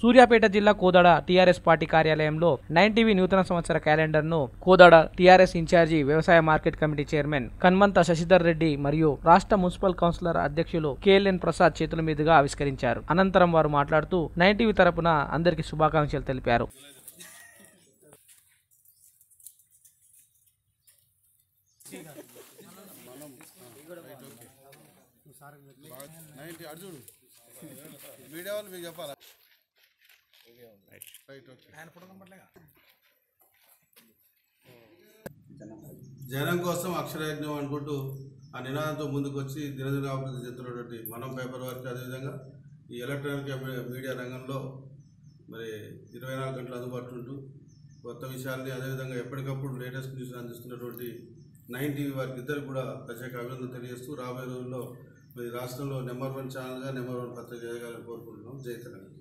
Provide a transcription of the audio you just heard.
సూర్యాపేట జిల్లా Kodad TRS party కార్యాలయంలో nine TV నూతన సంవత్సర క్యాలెండర్ను కోదాడ టీఆర్ఎస్ ఇన్ఛార్జి వ్యవసాయ market committee chairman Kanmantha Sasidhar Reddy మరియు రాష్ట్ర మున్సిపల్ కౌన్సిలర్ అధ్యక్షులు కేఎల్ఎన్ ప్రసాద్ చేతుల మీదుగా ఆవిష్కరించారు. అనంతరం వారు మాట్లాడుతూ నైన్ టీవీ తరపున అందరికీ శుభాకాంక్షలు తెలిపారు. మీడియా వాళ్ళు మీకు చెప్పాలా? రైట్ ఓకే జనం కోసం అక్షరయజ్ఞం అనుకుంటూ ఆ నినాదంతో ముందుకు వచ్చి దినదిన అభివృద్ధి చెందుతున్నటువంటి మనం పేపర్ వారికి అదేవిధంగా ఈ ఎలక్ట్రానిక్ మీడియా రంగంలో మరి ఇరవై నాలుగు గంటలు అందుబాటులో ఉంటూ కొత్త విషయాల్ని అదేవిధంగా ఎప్పటికప్పుడు లేటెస్ట్ న్యూస్ అందిస్తున్నటువంటి నైన్ టీవీ వారికి ఇద్దరు కూడా ప్రత్యేక అభినందన తెలియజేస్తూ రాబోయే రోజుల్లో మరి రాష్ట్రంలో నెంబర్ వన్ ఛానల్గా నెంబర్ వన్ పత్రిక ఎదగాలని కోరుకుంటున్నాం. జై తెలంగాణ.